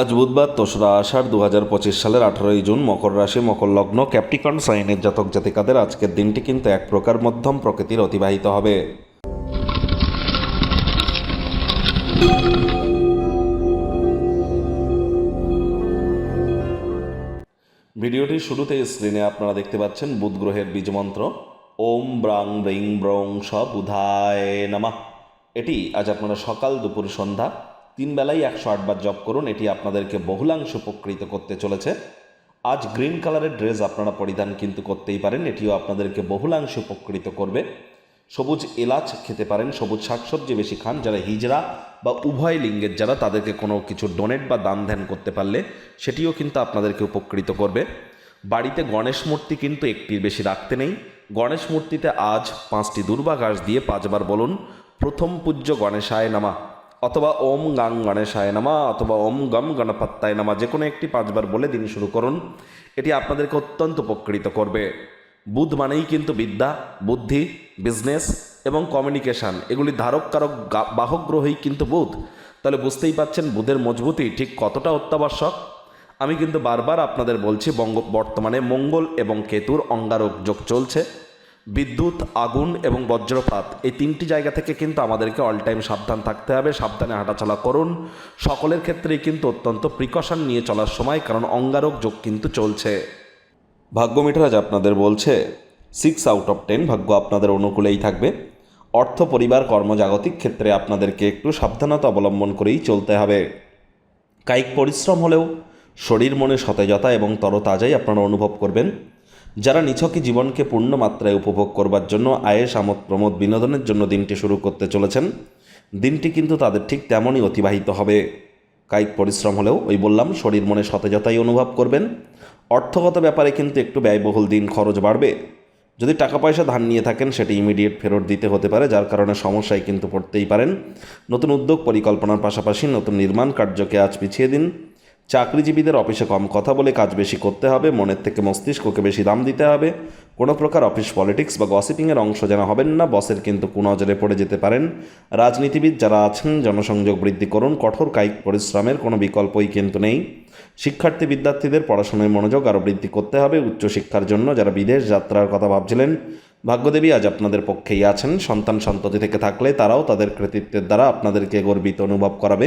আজ বুধবার দোসরা আষাঢ় দু হাজার পঁচিশ সালের আঠারোই জুন মকর রাশি, মকর লগ্ন, ক্যাপ্টিকন, সাইনের জাতক জাতিকাদের আজকের দিনটি কিন্তু এক প্রকার মধ্যম প্রকৃতির অতিবাহিত হবে। ভিডিওটির শুরুতে স্ক্রিনে আপনারা দেখতে পাচ্ছেন বুধ গ্রহের বীজমন্ত্র ওম ব্রাং ব্রিং ব্রং স বুধায় নামা। এটি আজ আপনারা সকাল দুপুর সন্ধ্যা তিন বেলায় একশো আটবার জপ করুন, এটি আপনাদেরকে বহুলাংশ উপকৃত করতে চলেছে। আজ গ্রিন কালারের ড্রেস আপনারা পরিধান কিন্তু করতেই পারেন, এটিও আপনাদেরকে বহুলাংশ উপকৃত করবে। সবুজ এলাচ খেতে পারেন, সবুজ শাকসবজি বেশি খান, যারা হিজড়া বা উভয় লিঙ্গের যারা, তাদেরকে কোনো কিছু ডোনেট বা দান ধ্যান করতে পারলে সেটিও কিন্তু আপনাদেরকে উপকৃত করবে। বাড়িতে গণেশ মূর্তি কিন্তু একটির বেশি রাখতে নেই। গণেশ মূর্তিতে আজ পাঁচটি দুর্বা দিয়ে পাঁচবার বলুন, প্রথম পূজ্য গণেশায় নামা। অথবা ওম গাং গণেশায় নামা অথবা ওম গম গণপত্তায় নামা, যে কোনো একটি পাঁচবার বলে দিন শুরু করুন। এটি আপনাদেরকে অত্যন্ত উপকৃত করবে। বুধ মানেই কিন্তু বিদ্যা, বুদ্ধি বিজনেস এবং কমিউনিকেশান এগুলি ধারক কারক বাহক গ্রহই কিন্তু বুধ। তাহলে বুঝতেই পাচ্ছেন বুধের মজবুতি ঠিক কতটা অত্যাবশ্যক। আমি কিন্তু বারবার আপনাদের বলছি, বঙ্গ, বর্তমানে মঙ্গল এবং কেতুর অঙ্গারক যোগ চলছে। বিদ্যুৎ, আগুন এবং বজ্রপাত, এই তিনটি জায়গা থেকে কিন্তু আমাদেরকে অল টাইম সাবধান থাকতে হবে, সাবধানে হাঁটাচলা করুন। সকলের ক্ষেত্রেই কিন্তু অত্যন্ত প্রিকশন নিয়ে চলার সময়, কারণ অঙ্গারক যোগ কিন্তু চলছে। ভাগ্য মিটার আজ আপনাদের বলছে সিক্স আউট অফ টেন ভাগ্য আপনাদের অনুকূলেই থাকবে। অর্থ, পরিবার কর্মজাগতিক ক্ষেত্রে আপনাদেরকে একটু সাবধানতা অবলম্বন করেই চলতে হবে। কায়িক পরিশ্রম হলেও শরীর মনে সতেজতা এবং তরতাজাই আপনারা অনুভব করবেন। যারা নিছকই জীবনকে পূর্ণ মাত্রায় উপভোগ করবার জন্য আয়েস আমোদ, প্রমোদ বিনোদনের জন্য দিনটি শুরু করতে চলেছেন, দিনটি কিন্তু তাদের ঠিক তেমনই অতিবাহিত হবে। কায়িক পরিশ্রম হলেও, ওই বললাম, শরীর মনে সতেজতাই অনুভব করবেন। অর্থগত ব্যাপারে কিন্তু একটু ব্যয়বহুল দিন খরচ বাড়বে। যদি টাকা পয়সা ধার নিয়ে থাকেন, সেটি ইমিডিয়েট ফেরত দিতে হতে পারে, যার কারণে সমস্যায় কিন্তু পড়তেই পারেন। নতুন উদ্যোগ, পরিকল্পনার পাশাপাশি নতুন নির্মাণ কার্যকে আজ পিছিয়ে দিন। চাকরিজীবীদের অফিসে কম কথা বলে কাজ বেশি করতে হবে, মনের থেকে মস্তিষ্ককে বেশি দাম দিতে হবে। কোনো প্রকার অফিস পলিটিক্স বা গসিপিংয়ের অংশ যেন হবেন না, বসের কিন্তু কুনজরে পড়ে যেতে পারেন। রাজনীতিবিদ যারা আছেন, জনসংযোগ বৃদ্ধি করুন, কঠোর কায়িক পরিশ্রমের কোনো বিকল্পই কিন্তু নেই। শিক্ষার্থী বিদ্যার্থীদের পড়াশোনায় মনোযোগ আরও বৃদ্ধি করতে হবে, উচ্চশিক্ষার জন্য যারা বিদেশ যাত্রার কথা ভাবছিলেন। ভাগ্যদেবী আজ আপনাদের পক্ষেই আছেন, সন্তান সন্ততি থেকে থাকলে তারাও তাদের কৃতিত্বের দ্বারা আপনাদেরকে গর্বিত অনুভব করাবে।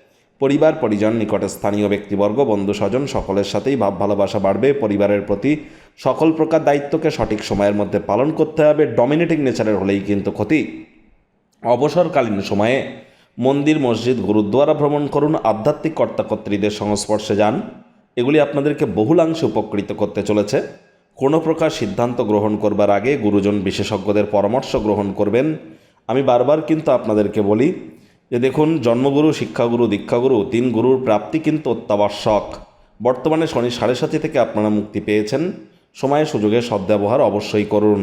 পরিবার, পরিজন, নিকটে স্থানীয় ব্যক্তিবর্গ, বন্ধু, স্বজন সকলের সাথেই ভাব, ভালোবাসা বাড়বে। পরিবারের প্রতি সকল প্রকার দায়িত্বকে সঠিক সময়ের মধ্যে পালন করতে হবে। ডমিনেটিং নেচারের হলেই কিন্তু ক্ষতি। অবসরকালীন সময়ে মন্দির, মসজিদ, গুরুদ্বারা ভ্রমণ করুন। আধ্যাত্মিক কর্তাকর্ত্রীদের সংস্পর্শে যান। এগুলি আপনাদেরকে বহুলাংশে উপকৃত করতে চলেছে। কোনো প্রকার সিদ্ধান্ত গ্রহণ করবার আগে গুরুজন বিশেষজ্ঞদের পরামর্শ গ্রহণ করবেন। আমি বারবার কিন্তু আপনাদেরকে বলি যে দেখুন, জন্মগুরু, শিক্ষাগুরু, দীক্ষাগুরু, তিন গুরুর প্রাপ্তি কিন্তু অত্যাবশ্যক। বর্তমানে শনি সাড়ে সাথে থেকে আপনারা মুক্তি পেয়েছেন। সময়ে সুযোগে সদ্ব্যবহার অবশ্যই করুন।